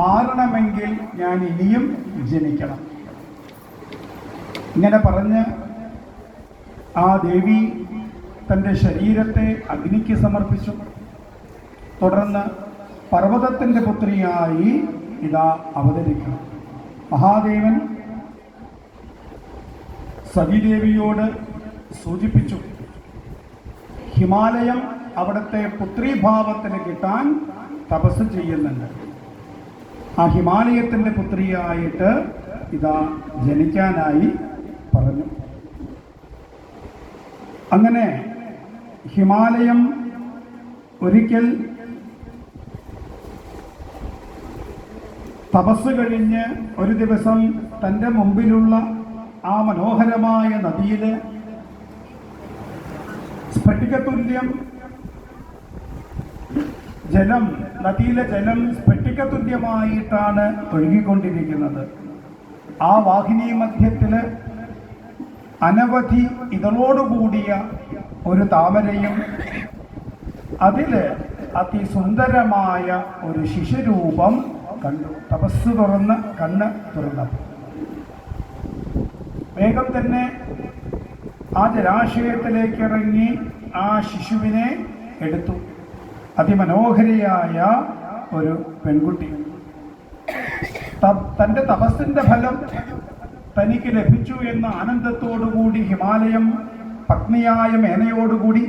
മാറണമെങ്കിൽ ഞാൻ ഇനിയും ജനിക്കണം. ഇങ്ങനെ പറഞ്ഞ് ആ ദേവി തന്റെ ശരീരത്തെ അഗ്നിക്ക് സമർപ്പിച്ചു. തുടർന്ന് പർവതത്തിന്റെ പുത്രിയായി ഇതാ അവതരിക്കണം മഹാദേവൻ സതിദേവിയോട് സൂചിപ്പിച്ചു ഹിമാലയം അവിടുത്തെ പുത്രീഭാവത്തിന് കിട്ടാൻ തപസ് ചെയ്യുന്നുണ്ട്. ആ ഹിമാലയത്തിന്റെ പുത്രിയായിട്ട് ഇതാ ജനിക്കാനായി പറഞ്ഞു. അങ്ങനെ ഹിമാലയം ഒരിക്കൽ തപസ് കഴിഞ്ഞ് ഒരു ദിവസം തന്റെ മുമ്പിലുള്ള ആ മനോഹരമായ നദിയിൽ സ്ഫടികതുല്യം ജലം നദിയിലെ ജലം സ്ഫടികതുല്യമായിട്ടാണ് ഒഴുകിക്കൊണ്ടിരിക്കുന്നത് ആ വാഹിനി മധ്യത്തിൽ അനവധി ഇതളോടുകൂടിയ ഒരു താമരയും അതിൽ അതിസുന്ദരമായ ഒരു ശിശുരൂപം കണ്ടു. തപസ് തുറന്ന് കണ്ണ് തുറന്നപ്പോൾ വേഗം തന്നെ ആ ജലാശയത്തിലേക്ക് ഇറങ്ങി ആ ശിശുവിനെ എടുത്തു. അതിമനോഹരിയായ ഒരു പെൺകുട്ടി. തന്റെ തപസ്സിന്റെ ഫലം തനിക്ക് ലഭിച്ചു എന്ന ആനന്ദത്തോടുകൂടി ഹിമാലയം പത്നിയായ മേനയോടുകൂടി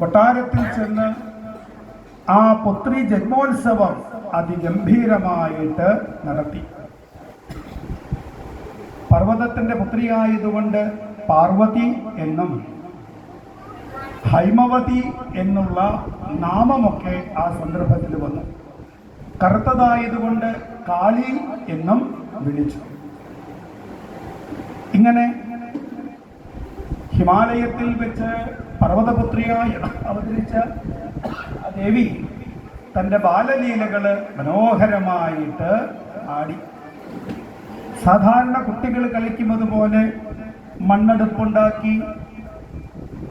കൊട്ടാരത്തിൽ ചെന്ന് ആ പുത്രി ജന്മോത്സവം അതിഗംഭീരമായിട്ട് നടത്തി. പർവതത്തിന്റെ പുത്രിയായതുകൊണ്ട് പാർവതി എന്നും ഹൈമവതി എന്നുള്ള നാമമൊക്കെ ആ സന്ദർഭത്തിൽ വന്നു. കറുത്തതായതുകൊണ്ട് കാളി എന്നും വിളിച്ചു. ഇങ്ങനെ ഹിമാലയത്തിൽ വെച്ച് പർവതപുത്രിയായി അവതരിച്ച ദേവി തന്റെ ബാലലീലകൾ മനോഹരമായിട്ട് ആടി. സാധാരണ കുട്ടികൾ കളിക്കുന്നത് പോലെ മണ്ണെടുപ്പുണ്ടാക്കി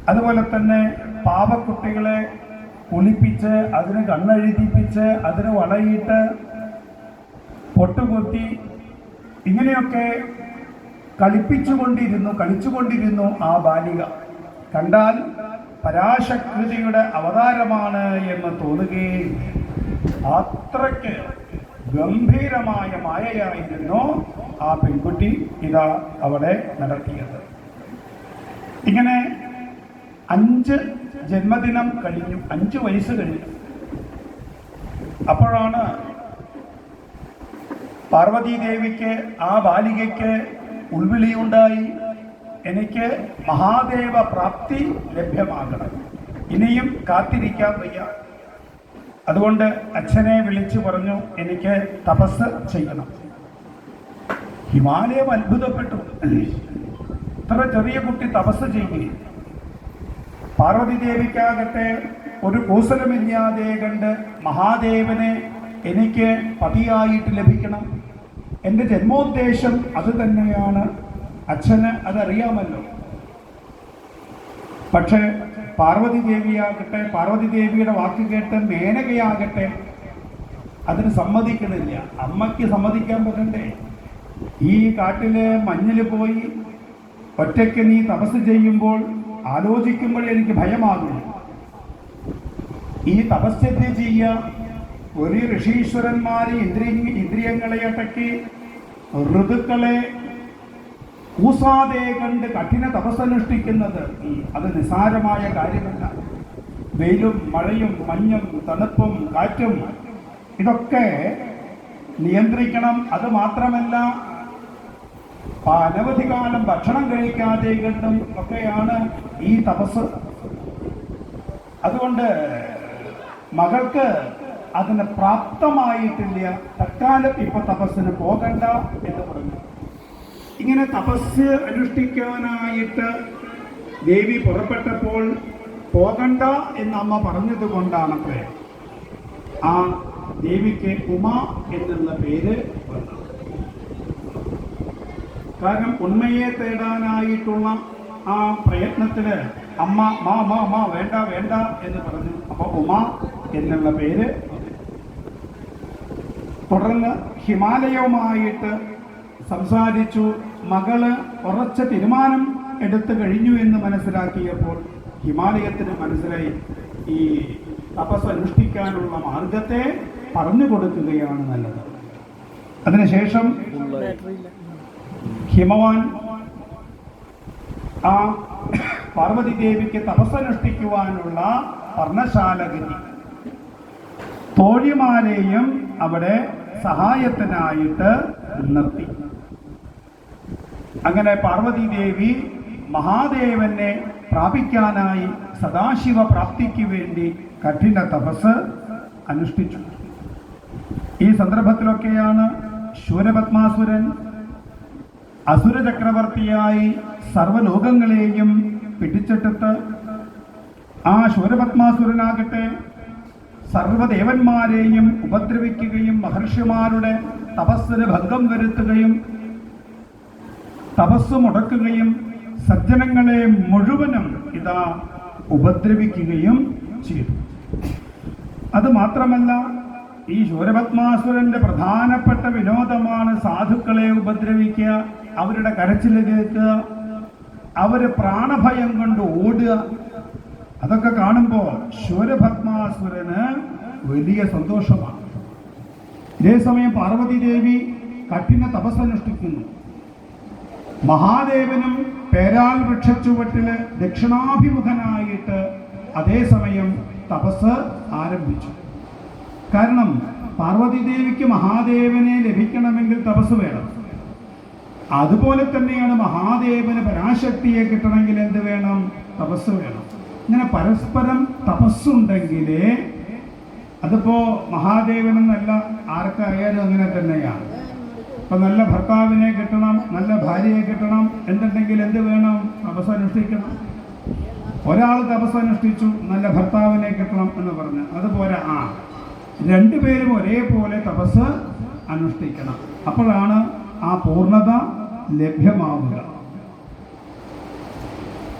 അതുപോലെ തന്നെ പാവക്കുട്ടികളെ കുളിപ്പിച്ച് അതിന് കണ്ണെഴുതിപ്പിച്ച് അതിന് വളയിട്ട് പൊട്ടുകുത്തി ഇങ്ങനെയൊക്കെ കളിപ്പിച്ചുകൊണ്ടിരുന്നു കളിച്ചുകൊണ്ടിരുന്നു ആ ബാലിക. കണ്ടാൽ പരാശക്തിയുടെ അവതാരമാണ് എന്ന് തോന്നുകയും അത്രയ്ക്ക് ഗംഭീരമായ മായയായിരുന്നു ആ പെൺകുട്ടി ഇതാ അവിടെ നടത്തിയത്. ഇങ്ങനെ അഞ്ച് ജന്മദിനം കഴിഞ്ഞു അഞ്ച് വയസ്സ് കഴിഞ്ഞു. അപ്പോഴാണ് പാർവതീദേവിക്ക് ആ ബാലികയ്ക്ക് ഉൾവിളിയുണ്ടായി. എനിക്ക് മഹാദേവ പ്രാപ്തി ലഭ്യമാകണം. ഇനിയും കാത്തിരിക്കാൻ വയ്യ. അതുകൊണ്ട് അച്ഛനെ വിളിച്ചു പറഞ്ഞു എനിക്ക് തപസ് ചെയ്യണം. ഹിമാലയം അത്ഭുതപ്പെട്ടു. ഇത്ര ചെറിയ കുട്ടി തപസ് ചെയ്യുകയും പാർവതി ദേവിക്കാകട്ടെ ഒരു കൂസലമില്ലാതെ കണ്ട് മഹാദേവനെ എനിക്ക് പതിയായിട്ട് ലഭിക്കണം. എന്റെ ജന്മോദ്ദേശം അത് തന്നെയാണ്. അച്ഛന് അതറിയാമല്ലോ. പക്ഷേ പാർവതി ദേവിയാകട്ടെ പാർവതി ദേവിയുടെ വാക്ക് കേട്ട് മേനകയാകട്ടെ അതിന് സമ്മതിക്കണില്ല അമ്മയ്ക്ക് സമ്മതിക്കാൻ പറ്റണ്ടേ? ഈ കാട്ടിലെ മഞ്ഞിൽ പോയി ഒറ്റയ്ക്ക് നീ തപസ് ചെയ്യുമ്പോൾ ആലോചിക്കുമ്പോൾ എനിക്ക് ഭയമാകുന്നു. ഈ തപസ്യത്തെ ചെയ്യ ഒരു ഋഷീശ്വരന്മാരെ ഇന്ദ്രിയ ഇന്ദ്രിയങ്ങളെ അടക്കി ഋതുക്കളെ കൂസാതെ കണ്ട് കഠിന തപസ്സനുഷ്ഠിക്കുന്നത്. അത് നിസാരമായ കാര്യമല്ല. വെയിലും മഴയും മഞ്ഞും തണുപ്പും കാറ്റും ഇതൊക്കെ നിയന്ത്രിക്കണം. അത് മാത്രമല്ല അനവധി കാലം ഭക്ഷണം കഴിക്കാതെ കണ്ടും ഒക്കെയാണ് ഈ തപസ്. അതുകൊണ്ട് മകൾക്ക് അതിന് പ്രാപ്തമായിട്ടില്ല. തൽക്കാലം ഇപ്പൊ തപസ്സിന് പോകണ്ട എന്ന് പറഞ്ഞു. ഇങ്ങനെ തപസ് അനുഷ്ഠിക്കാനായിട്ട് ദേവി പുറപ്പെട്ടപ്പോൾ പോകണ്ട എന്ന് അമ്മ പറഞ്ഞത് കൊണ്ടാണത്രേ ആ ദേവിക്ക് ഉമ എന്നുള്ള പേര് വന്നത്. കാരണം ഉണ്മയെ തേടാനായിട്ടുള്ള ആ പ്രയത്നത്തിൽ അമ്മ മാ മാ മാ വേണ്ട വേണ്ട എന്ന് പറഞ്ഞു. അപ്പൊ ഉമ എന്നുള്ള പേര് തുടർന്ന് ഹിമാലയവുമായിട്ട് സംസാരിച്ചു. മകൾ ഉറച്ച തീരുമാനം എടുത്തു കഴിഞ്ഞു എന്ന് മനസ്സിലാക്കിയപ്പോൾ ഹിമാലയത്തിന് മനസ്സിലായി. ഈ തപസ് അനുഷ്ഠിക്കാനുള്ള മാർഗത്തെ പറഞ്ഞു കൊടുക്കുകയാണ് നല്ലത്. അതിനുശേഷം ഹിമവാൻ ആ പാർവതി ദേവിക്ക് തപസ്സനുഷ്ഠിക്കുവാനുള്ള പർണശാലഗതി തോഴിമാരെയും അവിടെ സഹായത്തിനായിട്ട് നിർത്തി. അങ്ങനെ പാർവതി ദേവി മഹാദേവനെ പ്രാപിക്കാനായി സദാശിവ പ്രാപ്തിക്ക് വേണ്ടി കഠിന തപസ് അനുഷ്ഠിച്ചു. ഈ സന്ദർഭത്തിലൊക്കെയാണ് ശൂരപത്മാസുരൻ അസുര ചക്രവർത്തിയായി സർവലോകങ്ങളെയും പിടിച്ചെടുത്ത് ആ ശൂരപത്മാസുരനാകട്ടെ സർവദേവന്മാരെയും ഉപദ്രവിക്കുകയും മഹർഷിമാരുടെ തപസ്സിന് ഭംഗം വരുത്തുകയും തപസ് മുടക്കുകയും സജ്ജനങ്ങളെ മുഴുവനും ഇതാ ഉപദ്രവിക്കുകയും ചെയ്തു. അത് മാത്രമല്ല ഈ ശൂരപത്മാസുരന്റെ പ്രധാനപ്പെട്ട വിനോദമാണ് സാധുക്കളെ ഉപദ്രവിക്കുക. അവരുടെ കരച്ചിൽ കേൾക്കുക അവർ പ്രാണഭയം കൊണ്ട് ഓടുക. അതൊക്കെ കാണുമ്പോൾ ശൂരഭത്മാസുരന് വലിയ സന്തോഷമാണ്. ഇതേ സമയം പാർവതി ദേവി കഠിന തപസ്സനുഷ്ഠിക്കുന്നു മഹാദേവനും പേരാൽ വൃക്ഷച്ചുവട്ടിൽ ദക്ഷിണാഭിമുഖനായിട്ട് അതേസമയം തപസ് ആരംഭിച്ചു. കാരണം പാർവതി ദേവിക്ക് മഹാദേവനെ ലഭിക്കണമെങ്കിൽ തപസ് വേണം. അതുപോലെ തന്നെയാണ് മഹാദേവന് പരാശക്തിയെ കിട്ടണമെങ്കിൽ എന്ത് വേണം? തപസ് വേണം. ഇങ്ങനെ പരസ്പരം തപസ്സുണ്ടെങ്കിലേ അതിപ്പോ മഹാദേവനെന്നല്ല ആർക്കായാലും അങ്ങനെ തന്നെയാണ്. ഇപ്പൊ നല്ല ഭർത്താവിനെ കിട്ടണം നല്ല ഭാര്യയെ കിട്ടണം എന്തുണ്ടെങ്കിൽ എന്ത് വേണം? തപസ് അനുഷ്ഠിക്കണം ഒരാൾ തപസ് അനുഷ്ഠിച്ചു നല്ല ഭർത്താവിനെ കിട്ടണം എന്ന് പറഞ്ഞു. അതുപോലെ ആ രണ്ടുപേരും ഒരേപോലെ തപസ് അനുഷ്ഠിക്കണം. അപ്പോഴാണ് ആ പൂർണത ലഭ്യമാവുക.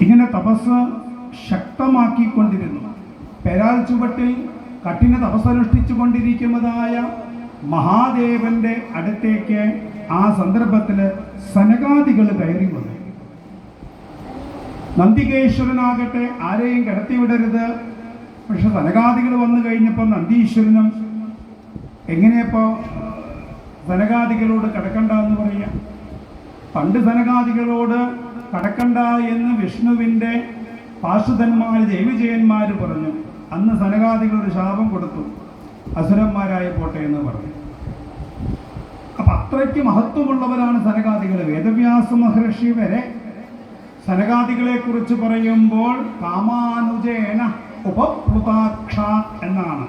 ഇങ്ങനെ തപസ് ശക്തമാക്കിക്കൊണ്ടിരുന്നു. പെരാൽ ചുവട്ടിൽ കഠിന തപസ്സനുഷ്ഠിച്ചു കൊണ്ടിരിക്കുന്നതായ മഹാദേവന്റെ അടുത്തേക്ക് ആ സന്ദർഭത്തിൽ സനകാദികൾ കയറി വന്നു. നന്ദികേശ്വരനാകട്ടെ ആരെയും കടത്തിവിടരുത് പക്ഷെ സനകാദികൾ വന്നു കഴിഞ്ഞപ്പോൾ നന്ദീശ്വരനും എങ്ങനെയപ്പോ സനകാദികളോട് കടക്കണ്ട എന്ന് പറയാം? പണ്ട് സനകാദികളോട് കടക്കണ്ട എന്ന് വിഷ്ണുവിന്റെ പാർശ്വതന്മാർ ദേവിജയന്മാർ പറഞ്ഞു. അന്ന് സനകാദികൾ ഒരു ശാപം കൊടുത്തു. അസുരന്മാരായ പോട്ടെ എന്ന് പറഞ്ഞു. അപ്പം അത്രയ്ക്ക് മഹത്വമുള്ളവരാണ് സനകാദികൾ വേദവ്യാസ മഹർഷി വരെ സനകാദികളെ കുറിച്ച് പറയുമ്പോൾ കാമാനുജേന ഉപപ്ലുതാക്ഷ എന്നാണ്.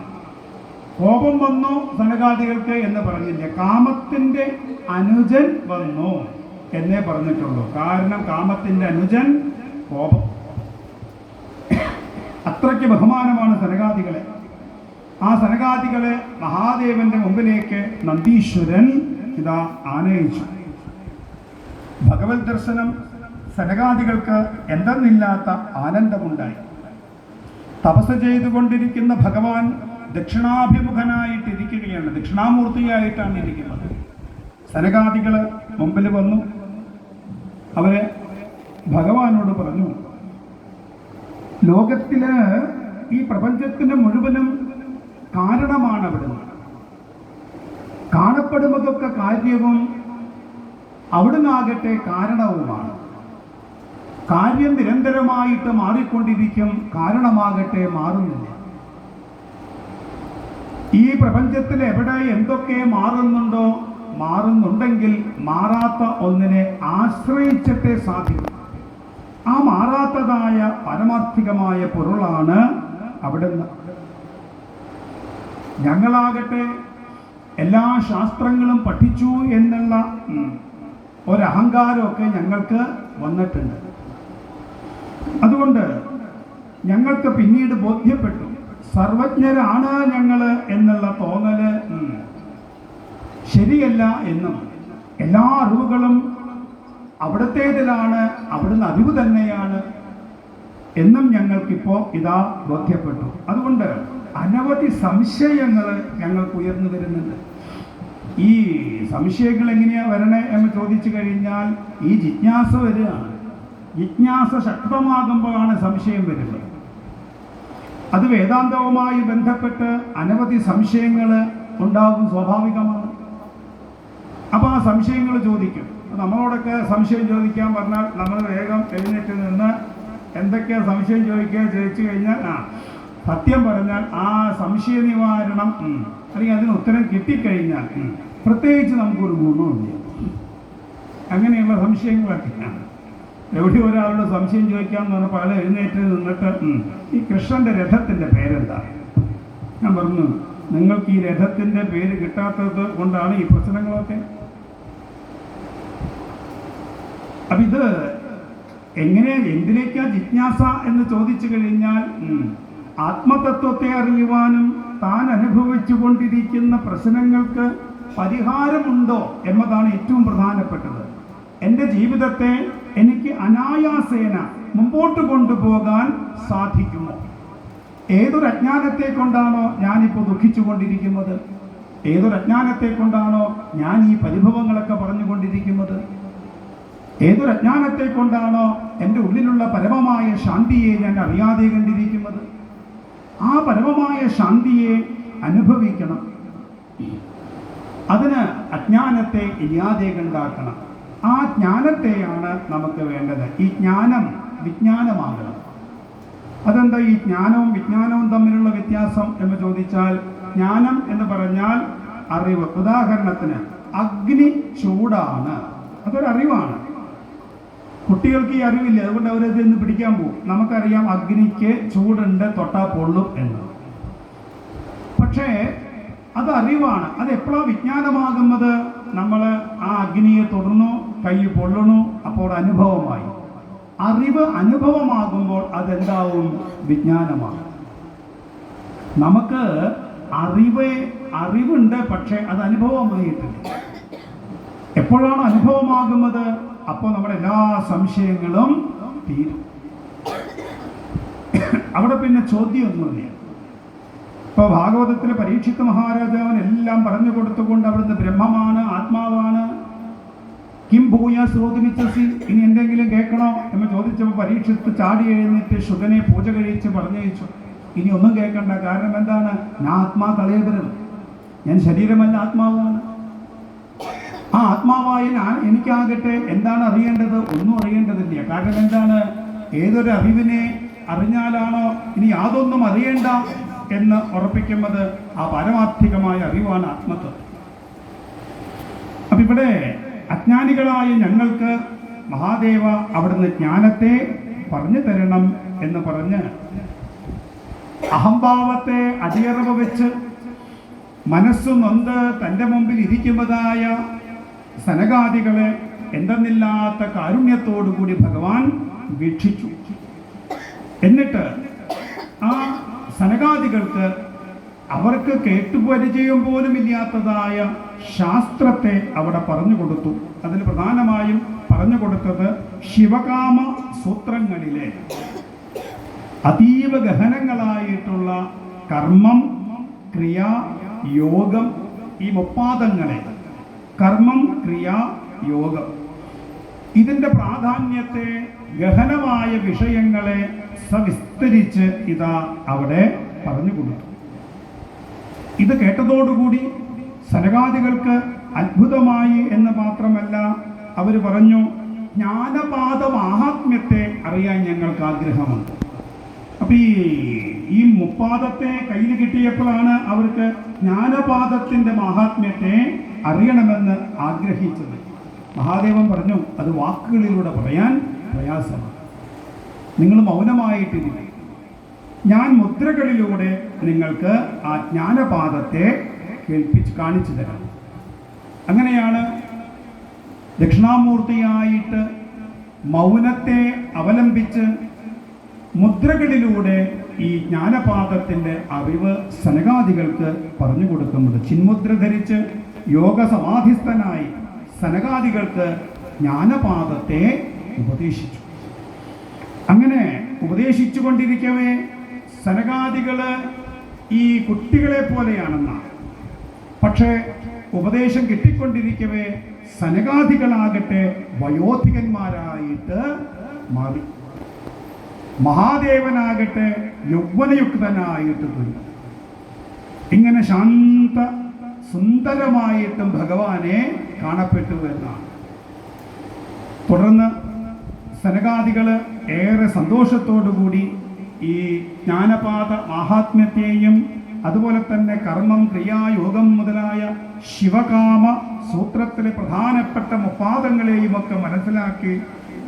കോപം വന്നു സനകാദികൾക്ക് എന്ന് പറഞ്ഞില്ല? കാമത്തിന്റെ അനുജൻ വന്നു. എന്നേ പറഞ്ഞിട്ടുള്ളൂ. കാരണം കാമത്തിന്റെ അനുജൻ കോപം. അത്രയ്ക്ക് ബഹുമാനമാണ് സനകാദികളെ. ആ സനകാദികളെ മഹാദേവന്റെ മുമ്പിലേക്ക് നന്ദീശ്വരൻ ഇതാ ആനയിച്ചു. ഭഗവത് ദർശനം സനകാദികൾക്ക് എന്തെന്നില്ലാത്ത ആനന്ദമുണ്ടായി. തപസ് ചെയ്തുകൊണ്ടിരിക്കുന്ന ഭഗവാൻ ദക്ഷിണാഭിമുഖനായിട്ടിരിക്കുകയാണ്. ദക്ഷിണാമൂർത്തിയായിട്ടാണ് ഇരിക്കുന്നത്. സനകാദികൾ മുമ്പിൽ വന്നു. അവർ ഭഗവാനോട് പറഞ്ഞു ലോകത്തിൽ ഈ പ്രപഞ്ചത്തിന് മുഴുവനും കാരണമാണ് അവിടുന്ന്. കാണപ്പെടുന്നതൊക്കെ കാര്യവും അവിടുന്നാകട്ടെ കാരണവുമാണ്. കാര്യം നിരന്തരമായിട്ട് മാറിക്കൊണ്ടിരിക്കും കാരണമാകട്ടെ മാറുന്നില്ല. ഈ പ്രപഞ്ചത്തിൽ എവിടെ എന്തൊക്കെ മാറുന്നുണ്ടോ മാറുന്നുണ്ടെങ്കിൽ മാറാത്ത ഒന്നിനെ ആശ്രയിച്ചിട്ടേ സാധിക്കും. ആ മാറാത്തതായ പരമാർത്ഥികമായ പൊരുളാണ് അവിടുന്ന്. ഞങ്ങളാകട്ടെ എല്ലാ ശാസ്ത്രങ്ങളും പഠിച്ചു എന്നുള്ള ഒരഹങ്കാരമൊക്കെ ഞങ്ങൾക്ക് വന്നിട്ടുണ്ട്. അതുകൊണ്ട് ഞങ്ങൾക്ക് പിന്നീട് ബോധ്യപ്പെട്ടു. സർവജ്ഞരാണ് ഞങ്ങൾ എന്നുള്ള തോന്നൽ ശരിയല്ല എന്നും എല്ലാ അറിവുകളും അവിടത്തേതിലാണ് അവിടുന്ന് അറിവ് തന്നെയാണ് എന്നും ഞങ്ങൾക്കിപ്പോ ഇതാ ബോധ്യപ്പെട്ടു. അതുകൊണ്ട് അനവധി സംശയങ്ങൾ ഞങ്ങൾക്ക് ഉയർന്നു വരുന്നുണ്ട്. ഈ സംശയങ്ങൾ എങ്ങനെയാണ് വരണേ എന്ന് ചോദിച്ചു കഴിഞ്ഞാൽ ഈ ജിജ്ഞാസ വരികയാണ്. ജിജ്ഞാസ ശക്തമാകുമ്പോഴാണ് സംശയം വരുന്നത്. അത് വേദാന്തവുമായി ബന്ധപ്പെട്ട് അനവധി സംശയങ്ങൾ ഉണ്ടാകും സ്വാഭാവികമാണ്. അപ്പോൾ ആ സംശയങ്ങൾ ചോദിക്കും. നമ്മളോടൊക്കെ സംശയം ചോദിക്കാൻ പറഞ്ഞാൽ നമ്മൾ വേഗം എഴുന്നേറ്റ് നിന്ന് എന്തൊക്കെയാ സംശയം ചോദിക്കുക ചോദിച്ചു കഴിഞ്ഞാൽ ആ സത്യം പറഞ്ഞാൽ ആ സംശയ നിവാരണം അല്ലെങ്കിൽ അതിന് ഉത്തരം കിട്ടിക്കഴിഞ്ഞാൽ പ്രത്യേകിച്ച് നമുക്കൊരു ഗുണമില്ല അങ്ങനെയുള്ള സംശയങ്ങളൊക്കെയാണ് എവിടെ ഒരാളോട് സംശയം ചോദിക്കാമെന്ന് പറഞ്ഞപ്പോൾ ആൾ എഴുന്നേറ്റ് നിന്നിട്ട് ഈ കൃഷ്ണന്റെ രഥത്തിന്റെ പേരെന്താ? ഞാൻ പറഞ്ഞു നിങ്ങൾക്ക് ഈ രഥത്തിന്റെ പേര് കിട്ടാത്തത് കൊണ്ടാണ് ഈ പ്രശ്നങ്ങളൊക്കെ അപ്പൊ ഇത് എങ്ങനെ എന്തിലേക്കാ ജിജ്ഞാസ എന്ന് ചോദിച്ചു കഴിഞ്ഞാൽ ആത്മതത്വത്തെ അറിയുവാനും താൻ അനുഭവിച്ചു കൊണ്ടിരിക്കുന്ന പ്രശ്നങ്ങൾക്ക് പരിഹാരമുണ്ടോ എന്നതാണ് ഏറ്റവും പ്രധാനപ്പെട്ടത്. എന്റെ ജീവിതത്തെ എനിക്ക് അനായാസേന മുമ്പോട്ട് കൊണ്ടുപോകാൻ സാധിക്കുമോ? ഏതൊരു അജ്ഞാനത്തെ കൊണ്ടാണോ ഞാനിപ്പോൾ ദുഃഖിച്ചു കൊണ്ടിരിക്കുന്നത്? ഏതൊരു അജ്ഞാനത്തെ കൊണ്ടാണോ ഞാൻ ഈ പരിഭവങ്ങളൊക്കെ പറഞ്ഞുകൊണ്ടിരിക്കുന്നത് ഏതൊരു അജ്ഞാനത്തെ കൊണ്ടാണോ എന്റെ ഉള്ളിലുള്ള പരമമായ ശാന്തിയെ ഞാൻ അറിയാതെ കണ്ടിരിക്കുന്നത്? ആ പരമമായ ശാന്തിയെ അനുഭവിക്കണം. അതിന് അജ്ഞാനത്തെ ഇല്ലാതെ കണ്ടാക്കണം. ആ ജ്ഞാനത്തെയാണ് നമുക്ക് വേണ്ടത്. ഈ ജ്ഞാനം വിജ്ഞാനമാകണം. അതെന്താ ഈ ജ്ഞാനവും വിജ്ഞാനവും തമ്മിലുള്ള വ്യത്യാസം എന്ന് ചോദിച്ചാൽ ജ്ഞാനം എന്ന് പറഞ്ഞാൽ അറിവ്. ഉദാഹരണത്തിന് അഗ്നി ചൂടാണ്. അതൊരു അറിവാണ്. കുട്ടികൾക്ക് ഈ അറിവില്ല. അതുകൊണ്ട് അവരത് ഇന്ന് പിടിക്കാൻ പോകും. നമുക്കറിയാം അഗ്നിക്ക് ചൂടുണ്ട് തൊട്ടാ പൊള്ളും എന്ന്. പക്ഷേ അത് അറിവാണ്. അത് എപ്പോഴാണ് വിജ്ഞാനമാകുന്നത്? നമ്മൾ ആ അഗ്നിയെ തുടർന്നു കൈ പൊള്ളണു അപ്പോൾ അനുഭവമായി. അറിവ് അനുഭവമാകുമ്പോൾ അതെന്താവും? വിജ്ഞാനമാകും. നമുക്ക് അറിവ് അറിവുണ്ട് പക്ഷേ അത് അനുഭവമായിട്ടില്ല. എപ്പോഴാണ് അനുഭവമാകുന്നത്? അപ്പോൾ നമ്മുടെ എല്ലാ സംശയങ്ങളും തീരും. അവിടെ പിന്നെ ചോദ്യം ഒന്നും ചോദ്യമൊന്നുമില്ല. ഇപ്പോൾ ഭാഗവതത്തിലെ പരീക്ഷിത്ത മഹാരാജാവൻ എല്ലാം പറഞ്ഞു കൊടുത്തുകൊണ്ട് അവിടുന്ന് ബ്രഹ്മമാണ് ആത്മാവാണ്. കിം ഭൂയ ശ്രോതിമിച്ചസി ഇനി എന്തെങ്കിലും കേൾക്കണോ എന്ന് ചോദിച്ചപ്പോൾ പരീക്ഷിത്ത് ചാടി എഴുന്നേറ്റ് ശുഗനെ പൂജ കഴിച്ച് പറഞ്ഞയച്ചു. ഇനി ഒന്നും കേൾക്കണ്ട. കാരണം എന്താണ്? ഞാൻ ആത്മാ കളയപരം ഞാൻ ശരീരമല്ല ആത്മാവാണ്. ആ ആത്മാവായ ഞാൻ എനിക്കാകട്ടെ എന്താണ് അറിയേണ്ടത്? ഒന്നും അറിയേണ്ടതില്ല. കാരണം എന്താണ്? ഏതൊരു അറിവിനെ അറിഞ്ഞാലാണോ ഇനി യാതൊന്നും അറിയേണ്ട എന്ന് ഉറപ്പിക്കുന്നത് ആ പരമാർത്ഥികമായ അറിവാണ് ആത്മത്വം. അപ്പൊ ഇവിടെ അജ്ഞാനികളായ ഞങ്ങൾക്ക് മഹാദേവ അവിടുന്ന് ജ്ഞാനത്തെ പറഞ്ഞു തരണം എന്ന് പറഞ്ഞ് അഹംഭാവത്തെ അടിയറവ് വെച്ച് മനസ്സു നൊന്ത് തന്റെ മുമ്പിൽ ഇരിക്കുന്നതായ സനകാദികളെ എന്തെന്നില്ലാത്ത കാരുണ്യത്തോടുകൂടി ഭഗവാൻ വീക്ഷിച്ചു. എന്നിട്ട് ആ സനകാദികൾക്ക് അവർക്ക് കേട്ടുപരിചയം പോലും ഇല്ലാത്തതായ ശാസ്ത്രത്തെ അവിടെ പറഞ്ഞു കൊടുത്തു. അതിൽ പ്രധാനമായും പറഞ്ഞു കൊടുത്തത് ശിവകാമ സൂത്രങ്ങളിലെ അതീവ ഗഹനങ്ങളായിട്ടുള്ള കർമ്മം ക്രിയ യോഗം ഈ മുപ്പാദങ്ങളെ കർമ്മം ക്രിയ യോഗം. ഇതിന്റെ പ്രാധാന്യത്തെ ഗഹനമായ വിഷയങ്ങളെ സവിസ്തരിച്ച് ഇതാ അവിടെ പറഞ്ഞു കൊടുത്തു. ഇത് കേട്ടതോടുകൂടി സനകാദികൾക്ക് അത്ഭുതമായി എന്ന് മാത്രമല്ല അവർ പറഞ്ഞു ജ്ഞാനപാത മാഹാത്മ്യത്തെ അറിയാൻ ഞങ്ങൾക്ക് ആഗ്രഹമുണ്ട്. അപ്പൊ ഈ ഈ മുപ്പാദത്തെ കയ്യിൽ കിട്ടിയപ്പോഴാണ് അവർക്ക് ജ്ഞാനപാദത്തിന്റെ മഹാത്മ്യത്തെ അറിയണമെന്ന് ആഗ്രഹിച്ചത്. മഹാദേവൻ പറഞ്ഞു അത് വാക്കുകളിലൂടെ പറയാൻ പ്രയാസമാണ്. നിങ്ങൾ മൗനമായിട്ടിരിക്കും. ഞാൻ മുദ്രകളിലൂടെ നിങ്ങൾക്ക് ആ ജ്ഞാനപാദത്തെ കേൾപ്പിച്ച് കാണിച്ചു തരാം. അങ്ങനെയാണ് ദക്ഷിണാമൂർത്തിയായിട്ട് മൗനത്തെ അവലംബിച്ച് മുദ്രകളിലൂടെ ഈ ജ്ഞാനപാദത്തിന്റെ അറിവ് സനകാദികൾക്ക് പറഞ്ഞു കൊടുക്കുന്നത്. ചിന്മുദ്ര ധരിച്ച് യോഗ സമാധിസ്ഥനായി സനകാദികൾക്ക് ജ്ഞാനപാദത്തെ ഉപദേശിച്ചു. അങ്ങനെ ഉപദേശിച്ചു കൊണ്ടിരിക്കവേ സനകാദികൾ ഈ കുട്ടികളെ പോലെയാണെന്നാണ് പക്ഷേ ഉപദേശം കിട്ടിക്കൊണ്ടിരിക്കവേ സനകാദികളാകട്ടെ വയോധികന്മാരായിട്ട് മാറി. മഹാദേവനാകട്ടെ യൗവനയുക്തനായിട്ട് തീർന്നു ഇങ്ങനെ ശാന്ത സുന്ദരമായിട്ടും ഭഗവാനെ കാണപ്പെട്ടു എന്നാണ്. തുടർന്ന് സനകാദികൾ ഏറെ സന്തോഷത്തോടുകൂടി ഈ ജ്ഞാനപാത മാഹാത്മ്യത്തെയും അതുപോലെ തന്നെ കർമ്മം ക്രിയായോഗം മുതലായ ശിവകാമ സൂത്രത്തിലെ പ്രധാനപ്പെട്ട മുപ്പാദങ്ങളെയും ഒക്കെ മനസ്സിലാക്കി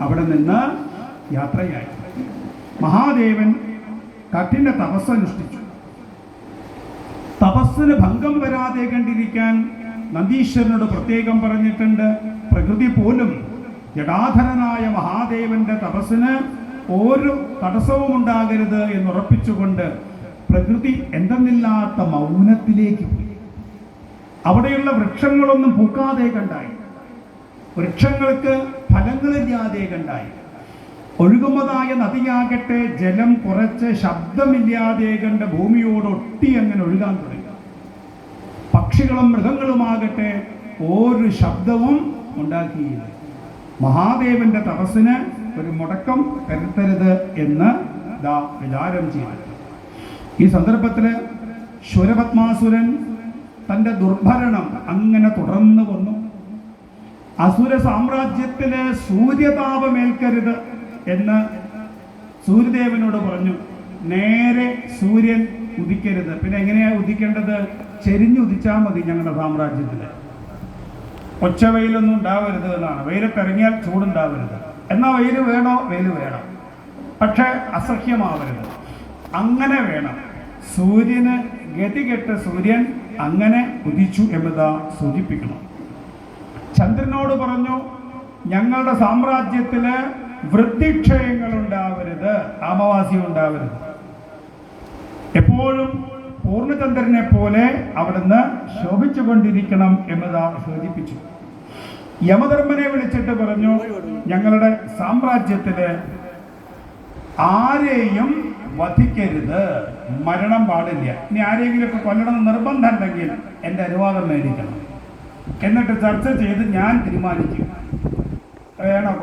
അവിടെ നിന്ന് യാത്രയായി. മഹാദേവൻ കഠിന തപസ്സനുഷ്ഠിച്ചു. തപസ്സിന് ഭംഗം വരാതെ കണ്ടിരിക്കാൻ നന്ദീശ്വരനോട് പ്രത്യേകം പറഞ്ഞിട്ടുണ്ട്. പ്രകൃതി പോലും ജടാധരനായ മഹാദേവന്റെ തപസ്സിന് ഒരു തടസ്സവും ഉണ്ടാകരുത് എന്നുറപ്പിച്ചുകൊണ്ട് പ്രകൃതി എന്തെന്നില്ലാത്ത മൗനത്തിലേക്ക് പോയി. അവിടെയുള്ള വൃക്ഷങ്ങളൊന്നും പൂക്കാതെ കണ്ടായി. വൃക്ഷങ്ങൾക്ക് ഫലങ്ങളില്ലാതെ കണ്ടായി. ഒഴുകുന്നതായ നദിയാകട്ടെ ജലം കുറച്ച് ശബ്ദമില്ലാതെ കണ്ട് ഭൂമിയോട് ഒട്ടി അങ്ങനെ ഒഴുകാൻ തുടങ്ങി. പക്ഷികളും മൃഗങ്ങളുമാകട്ടെ ഒരു ശബ്ദവും ഉണ്ടാക്കിയില്ല. മഹാദേവന്റെ തപസ്സിന് ഒരു മുടക്കം കരുത്തരുത് എന്ന് ദാ വിചാരം ചെയ്തു ഈ സന്ദർഭത്തിൽ ശൂരപത്മാസുരൻ തന്റെ ദുർഭരണം അങ്ങനെ തുടർന്നു വന്നു. അസുര സാമ്രാജ്യത്തിന് സൂര്യതാപമേൽക്കരുത് എന്ന് സൂര്യദേവനോട് പറഞ്ഞു നേരെ സൂര്യൻ ഉദിക്കരുത്. പിന്നെ എങ്ങനെയാ ഉദിക്കേണ്ടത്? ചെരിഞ്ഞുദിച്ചാൽ മതി ഞങ്ങളുടെ സാമ്രാജ്യത്തിൽ ഒച്ച വെയിലൊന്നും ഉണ്ടാവരുത് എന്നാണ്. വെയിലത്തിറങ്ങിയാൽ ചൂടുണ്ടാവരുത്. എന്നാൽ വെയിൽ വേണോ? വെയിൽ വേണം. പക്ഷെ അസഹ്യമാവരുത്. അങ്ങനെ വേണം. സൂര്യന് ഗതികെട്ട സൂര്യൻ അങ്ങനെ ഉദിച്ചു എന്നതാ സൂചിപ്പിക്കണം. ചന്ദ്രനോട് പറഞ്ഞു ഞങ്ങളുടെ സാമ്രാജ്യത്തിൽ വൃത്തിക്ഷയങ്ങൾ ഉണ്ടാവരുത് അമാവാസി ഉണ്ടാവരുത് എപ്പോഴും പൂർണചന്ദ്രനെ പോലെ അവിടുന്ന് ശോഭിച്ചുകൊണ്ടിരിക്കണം എന്നതാ സൂചിപ്പിച്ചു. യമധർമ്മനെ വിളിച്ചിട്ട് പറഞ്ഞു ഞങ്ങളുടെ സാമ്രാജ്യത്തിൽ ആരെയും വധിക്കരുത് മരണം പാടില്ല. ഇനി ആരെങ്കിലുമൊക്കെ കൊല്ലണം നിർബന്ധം ഉണ്ടെങ്കിൽ എന്റെ അനുവാദം മേടിക്കണം. എന്നിട്ട് ചർച്ച ചെയ്ത് ഞാൻ തീരുമാനിക്കും. വേണോ?